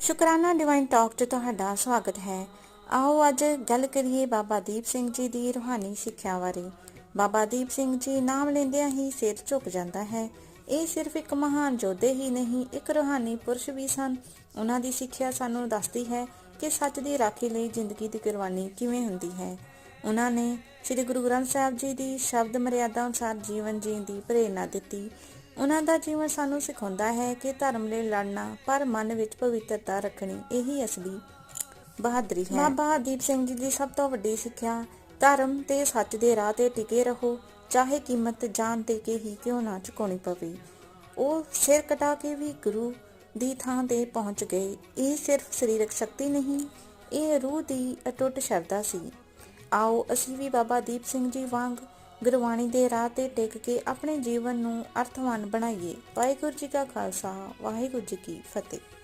ਸ਼ੁਕਰਾਨਾ divine talk 'ਚ ਤੁਹਾਡਾ ਸਵਾਗਤ ਹੈ। ਆਓ ਅੱਜ ਗੱਲ ਕਰੀਏ ਬਾਬਾ ਦੀਪ ਸਿੰਘ ਜੀ ਦੀ ਰੂਹਾਨੀ ਸਿੱਖਿਆ ਬਾਰੇ। ਬਾਬਾ ਦੀਪ ਸਿੰਘ ਜੀ ਨਾਮ ਲੈਂਦਿਆਂ ਹੀ ਸਿਰ ਝੁਕ ਜਾਂਦਾ ਹੈ। ਇਹ ਸਿਰਫ ਇੱਕ ਮਹਾਨ ਯੋਧੇ ਹੀ ਨਹੀਂ, ਇੱਕ ਰੂਹਾਨੀ ਪੁਰਸ਼ ਵੀ ਸਨ। ਉਹਨਾਂ ਦੀ ਸਿੱਖਿਆ ਸਾਨੂੰ ਦੱਸਦੀ ਹੈ ਕਿ ਸੱਚ ਦੀ ਰਾਖੀ ਲਈ ਜ਼ਿੰਦਗੀ ਦੀ ਕੁਰਬਾਨੀ ਕਿਵੇਂ ਹੁੰਦੀ ਹੈ। ਉਹਨਾਂ ਨੇ ਸ੍ਰੀ ਗੁਰੂ ਗ੍ਰੰਥ ਸਾਹਿਬ ਜੀ ਦੀ ਸ਼ਬਦ ਮਰਿਆਦਾ ਅਨੁਸਾਰ ਜੀਵਨ ਜੀਣ ਦੀ ਪ੍ਰੇਰਣਾ ਦਿੱਤੀ। ਉਹਨਾਂ ਦਾ ਜੀਵਨ ਸਾਨੂੰ ਸਿਖਾਉਂਦਾ ਹੈ ਕਿ ਧਰਮ ਲਈ ਲੜਨਾ, ਪਰ ਮਨ ਵਿੱਚ ਪਵਿੱਤਰਤਾ ਰੱਖਣੀ, ਇਹੀ ਅਸਲੀ ਬਹਾਦਰੀ ਹੈ। ਬਾਬਾ ਦੀਪ ਸਿੰਘ ਜੀ ਦੀ ਸਭ ਤੋਂ ਵੱਡੀ ਸਿੱਖਿਆ, ਧਰਮ ਤੇ ਸੱਚ ਦੇ ਰਾਹ ਤੇ ਟਿਕੇ ਰਹੋ, ਚਾਹੇ ਕੀਮਤ ਜਾਨ ਤੇ ਕੇ ਹੀ ਕਿਉਂ ਨਾ ਚੁਕਾਉਣੀ ਪਵੇ। ਉਹ ਸਿਰ ਕਟਾ ਕੇ ਵੀ ਗੁਰੂ ਦੀ ਥਾਂ ਤੇ ਪਹੁੰਚ ਗਏ। ਇਹ ਸਿਰਫ ਸਰੀਰਕ ਸ਼ਕਤੀ ਨਹੀਂ, ਇਹ ਰੂਹ ਦੀ ਅਟੁੱਟ ਸ਼ਰਧਾ ਸੀ। ਆਓ, ਅਸੀਂ ਵੀ ਬਾਬਾ ਦੀਪ ਸਿੰਘ ਜੀ ਵਾਂਗ ਗੁਰਬਾਣੀ ਦੇ ਰਾਹ ਤੇ ਟਿਕ ਕੇ ਆਪਣੇ ਜੀਵਨ ਨੂੰ ਅਰਥਵਾਨ ਬਣਾਈਏ। ਵਾਹਿਗੁਰੂ ਜੀ ਕਾ ਖਾਲਸਾ, ਵਾਹਿਗੁਰੂ ਜੀ ਕੀ ਫਤਿਹ।